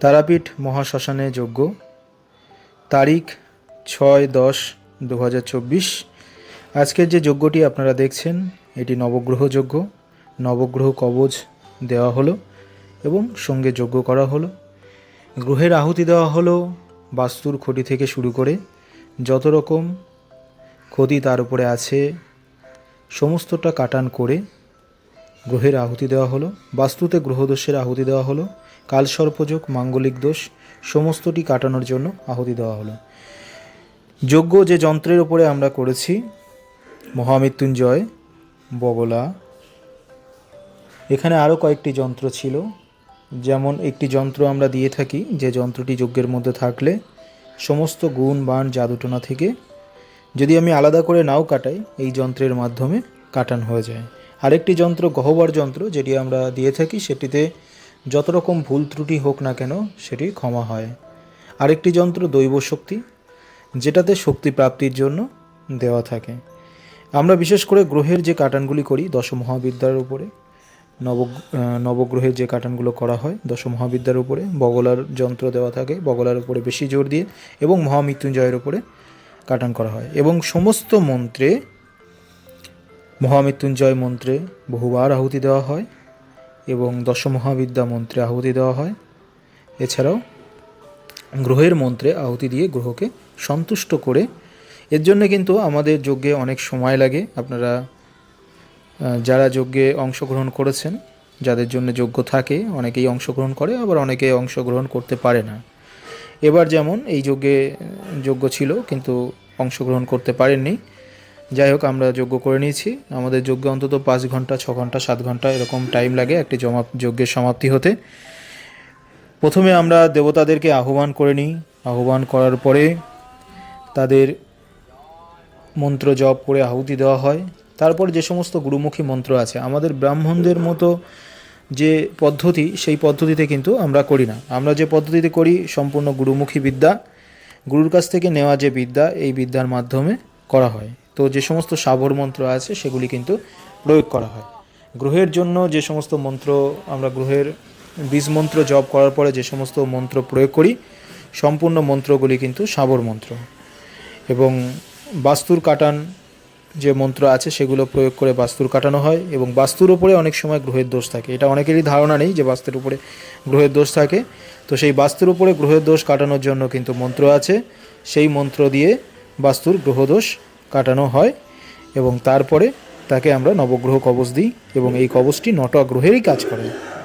তারাপীঠ মহাশ্মশানে যজ্ঞ তারিখ ছয় দশ দু আজকের যে যজ্ঞটি আপনারা দেখছেন, এটি নবগ্রহ যজ্ঞ নবগ্রহ কবচ দেওয়া হলো এবং সঙ্গে যজ্ঞ করা হলো। গ্রহের আহুতি দেওয়া হলো বাস্তুর খুঁটি থেকে শুরু করে যত রকম ক্ষতি তার উপরে আছে, সমস্তটা কাটান করে গ্রহের আহুতি দেওয়া হলো, বাস্তুতে গ্রহদোষের আহুতি দেওয়া হলো, কালসর্পযোগ, মাঙ্গলিক দোষ, সমস্তটি কাটানোর জন্য আহুতি দেওয়া হলো। যজ্ঞ যে যন্ত্রের ওপরে আমরা করেছি, মহামৃত্যুঞ্জয়, বগলা, এখানে আরও কয়েকটি যন্ত্র ছিল। যেমন একটি যন্ত্র আমরা দিয়ে থাকি, যে যন্ত্রটি যজ্ঞের মধ্যে থাকলে সমস্ত গুণ বান জাদুটোনা থেকে যদি আমি আলাদা করে নাও কাটাই, এই যন্ত্রের মাধ্যমে কাটান হয়ে যায়। আরেকটি যন্ত্র, গহ্বর যন্ত্র, যেটি আমরা দিয়ে থাকি, সেটিতে যত রকম ভুল ত্রুটি হোক না কেন, সেটি ক্ষমা হয়। আরেকটি যন্ত্র, দৈব শক্তি, যেটাতে শক্তি প্রাপ্তির জন্য দেওয়া থাকে। আমরা বিশেষ করে গ্রহের যে কাটানগুলি করি দশ মহাবিদ্যার উপরে, নব নবগ্রহের যে কাটানগুলো করা হয় দশ মহাবিদ্যার উপরে বগলার যন্ত্র দেওয়া থাকে, বগলার উপরে বেশি জোর দিয়ে, এবং মহামৃত্যুঞ্জয়ের উপরে কাটান করা হয়। এবং সমস্ত মন্ত্রে মহামৃত্যুঞ্জয় মন্ত্রে বহুবার আহুতি দেওয়া হয় এবং দশ মহাবিদ্যা মন্ত্রে আহুতি দেওয়া হয়। এছাড়াও গ্রহের মন্ত্রে আহুতি দিয়ে গ্রহকে সন্তুষ্ট করে। এর জন্য কিন্তু আমাদের যজ্ঞে অনেক সময় লাগে। আপনারা যারা যজ্ঞে অংশগ্রহণ করেছেন, যাদের জন্য যজ্ঞ থাকে, অনেকেই অংশগ্রহণ করে, আবার অনেকে অংশগ্রহণ করতে পারে না। এবার যেমন এই যজ্ঞে, যজ্ঞ ছিল, কিন্তু অংশগ্রহণ করতে পারেননি। যাই হোক, আমরা যজ্ঞ করে নিয়েছি। আমাদের যজ্ঞে অন্তত পাঁচ ঘণ্টা, ছ ঘণ্টা, সাত ঘণ্টা এরকম টাইম লাগে একটি জমা, যজ্ঞের সমাপ্তি হতে। প্রথমে আমরা দেবতাদেরকে আহ্বান করে নিই। আহ্বান করার পরে তাদের মন্ত্র জপ করে আহুতি দেওয়া হয়। তারপর যে সমস্ত গুরুমুখী মন্ত্র আছে, আমাদের ব্রাহ্মণদের মতো যে পদ্ধতি, সেই পদ্ধতিতে কিন্তু আমরা করি না। আমরা যে পদ্ধতিতে করি, সম্পূর্ণ গুরুমুখী বিদ্যা, গুরুর কাছ থেকে নেওয়া যে বিদ্যা, এই বিদ্যার মাধ্যমে করা হয়। তো যে সমস্ত সাবর মন্ত্র আছে, সেগুলি কিন্তু প্রয়োগ করা হয়। গ্রহের জন্য যে সমস্ত মন্ত্র, আমরা গ্রহের বীজ মন্ত্র জপ করার পরে যে সমস্ত মন্ত্র প্রয়োগ করি, সম্পূর্ণ মন্ত্রগুলি কিন্তু সাবর মন্ত্র। এবং বাস্তুর কাটান যে মন্ত্র আছে, সেগুলো প্রয়োগ করে বাস্তুর কাটানো হয় এবং বাস্তুর উপরে অনেক সময় গ্রহের দোষ থাকে। এটা অনেকেরই ধারণা নেই যে বাস্তুর উপরে গ্রহের দোষ থাকে। তো সেই বাস্তুর উপরে গ্রহের দোষ কাটানোর জন্য কিন্তু মন্ত্র আছে। সেই মন্ত্র দিয়ে বাস্তুর গ্রহদোষ কাটানো হয় এবং তারপরে তাকে আমরা নবগ্রহ কবচ দিই এবং এই কবচটি নটা গ্রহেরই কাজ করে।